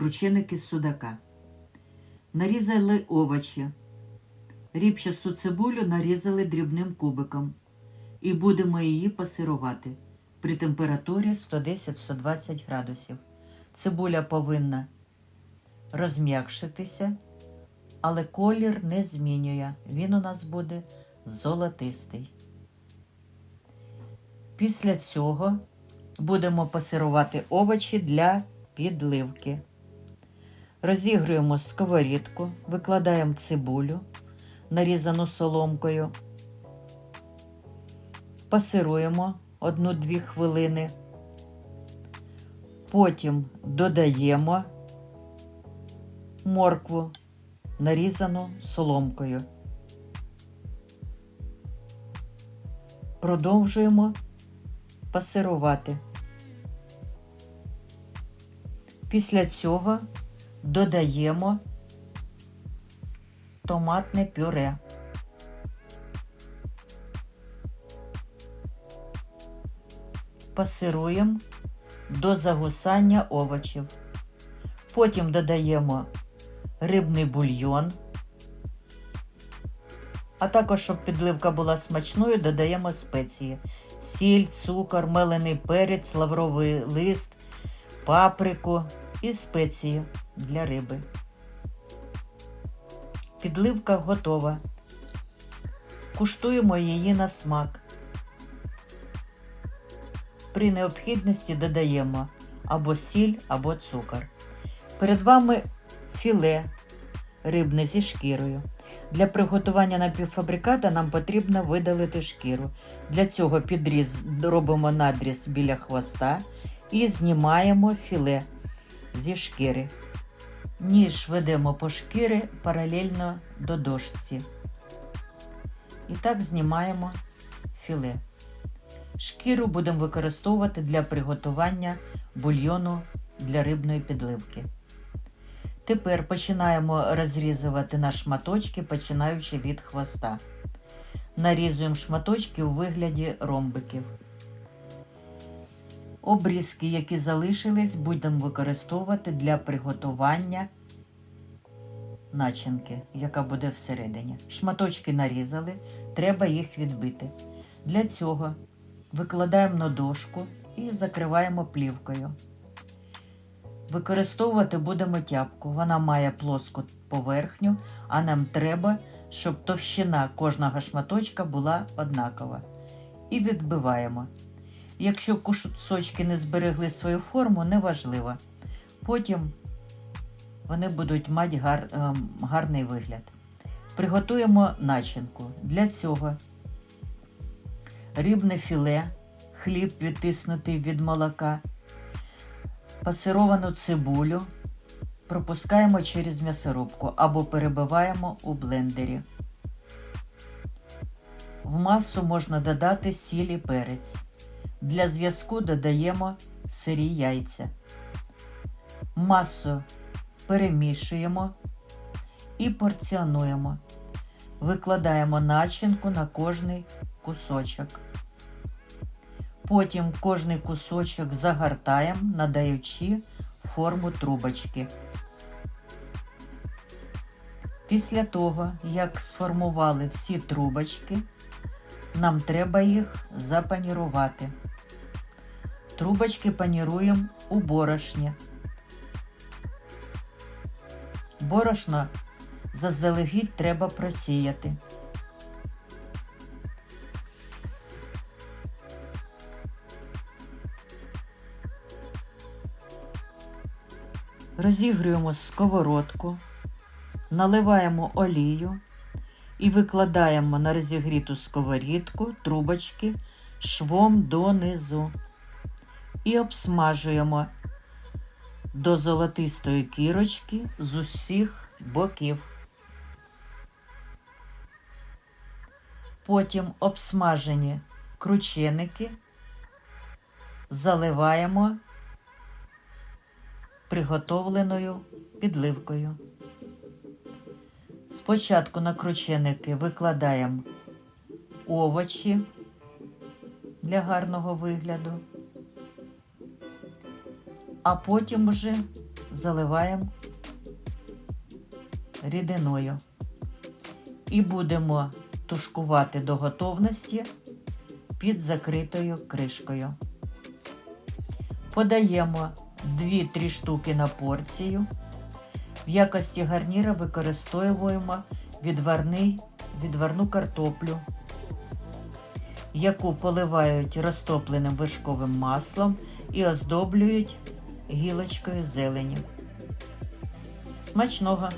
крученики з судака. Нарізали овочі. Ріпчасту цибулю нарізали дрібним кубиком. І будемо її пасирувати при температурі 110-120 градусів. Цибуля повинна розм'якшитися, але колір не змінює. Він у нас буде золотистий. Після цього будемо пасирувати овочі для підливки. Розігруємо сковорідку, викладаємо цибулю, нарізану соломкою, пасируємо 1-2 хвилини. Потім додаємо моркву, нарізану соломкою. Продовжуємо пасирувати. Після цього додаємо томатне пюре. Пасируємо до загусання овочів. Потім додаємо рибний бульйон. А також, щоб підливка була смачною, додаємо спеції: сіль, цукор, мелений перець, лавровий лист, паприку і спеції для риби. Підливка готова. Куштуємо її на смак. При необхідності додаємо або сіль, або цукор. Перед вами філе рибне зі шкірою. Для приготування напівфабриката нам потрібно видалити шкіру. Для цього підріз робимо надріз біля хвоста і знімаємо філе зі шкіри. Ніж ведемо по шкіри паралельно до дошці. І так знімаємо філе. Шкіру будемо використовувати для приготування бульйону для рибної підливки. Тепер починаємо розрізувати на шматочки, починаючи від хвоста. Нарізуємо шматочки у вигляді ромбиків. Обрізки, які залишились, будемо використовувати для приготування начинки, яка буде всередині. Шматочки нарізали, треба їх відбити. Для цього викладаємо на дошку і закриваємо плівкою. Використовувати будемо тяпку. Вона має плоску поверхню, а нам треба, щоб товщина кожного шматочка була однакова. І відбиваємо. Якщо кусочки не зберегли свою форму, неважливо. Потім вони будуть мати гар, ем, гарний вигляд. Приготуємо начинку. Для цього рибне філе, хліб відтиснутий від молока, пасировану цибулю пропускаємо через м'ясорубку або перебиваємо у блендері. В масу можна додати сіль і перець. Для зв'язку додаємо сирі яйця. Масу перемішуємо і порціонуємо. Викладаємо начинку на кожний кусочок. Потім кожний кусочок загортаємо, надаючи форму трубочки. Після того, як сформували всі трубочки, нам треба їх запанірувати. Трубочки паніруємо у борошні. Борошно заздалегідь треба просіяти. Розігрюємо сковородку, наливаємо олію і викладаємо на розігріту сковорідку трубочки швом донизу і обсмажуємо до золотистої кірочки з усіх боків. Потім обсмажені крученики заливаємо приготовленою підливкою. Спочатку на крученики викладаємо овочі для гарного вигляду, а потім вже заливаємо рідиною і будемо тушкувати до готовності під закритою кришкою. Подаємо 2-3 штуки на порцію. В якості гарніра використовуємо відварний, відварну картоплю, яку поливають розтопленим вершковим маслом і оздоблюють гілочкою зелені. Смачного!